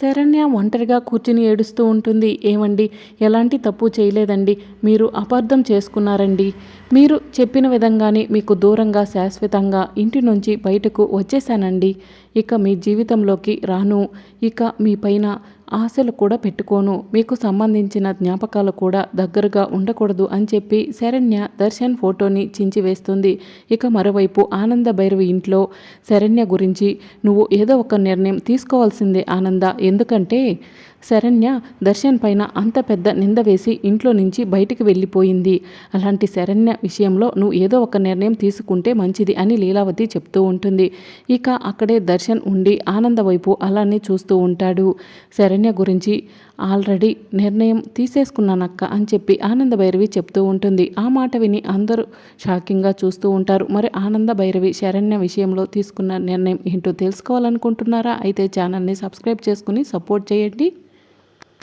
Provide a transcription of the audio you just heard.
శరణ్య ఒంటరిగా కూర్చుని ఏడుస్తూ ఉంటుంది. ఏమండి? ఎలాంటి తప్పు చేయలేదండి. మీరు అపార్థం చేసుకున్నారండి. మీరు చెప్పిన విధంగానే మీకు దూరంగా శాశ్వతంగా ఇంటి నుంచి బయటకు వచ్చేసానండి ఇక మీ జీవితంలోకి రాను. ఇక మీ పైన ఆశలు కూడా పెట్టుకోను. మీకు సంబంధించిన జ్ఞాపకాలు కూడా దగ్గరగా ఉండకూడదు అని చెప్పి శరణ్య దర్శన్ ఫోటోని చించివేస్తుంది. ఇక మరోవైపు ఆనంద భైరవి ఇంట్లో శరణ్య గురించి నువ్వు ఏదో ఒక నిర్ణయం తీసుకోవాల్సిందే ఆనంద. ఎందుకంటే శరణ్య దర్శన్ పైన అంత పెద్ద నింద వేసి ఇంట్లో నుంచి బయటికి వెళ్ళిపోయింది. అలాంటి శరణ్య విషయంలో నువ్వు ఏదో ఒక నిర్ణయం తీసుకుంటే మంచిది అని లీలావతి చెప్తూ ఉంటుంది. ఇక అక్కడే దర్శన్ ఉండి ఆనంద వైపు అలానే చూస్తూ ఉంటాడు. శరణ్య గురించి ఆల్రెడీ నిర్ణయం తీసేసుకున్నానక్క అని చెప్పి ఆనంద భైరవి చెప్తూ ఉంటుంది. ఆ మాట విని అందరూ షాకింగ్గా చూస్తూ ఉంటారు. మరి ఆనంద భైరవి శరణ్య విషయంలో తీసుకున్న నిర్ణయం ఏంటో తెలుసుకోవాలనుకుంటున్నారా? అయితే ఛానల్ని సబ్స్క్రైబ్ చేసుకుని సపోర్ట్ చేయండి.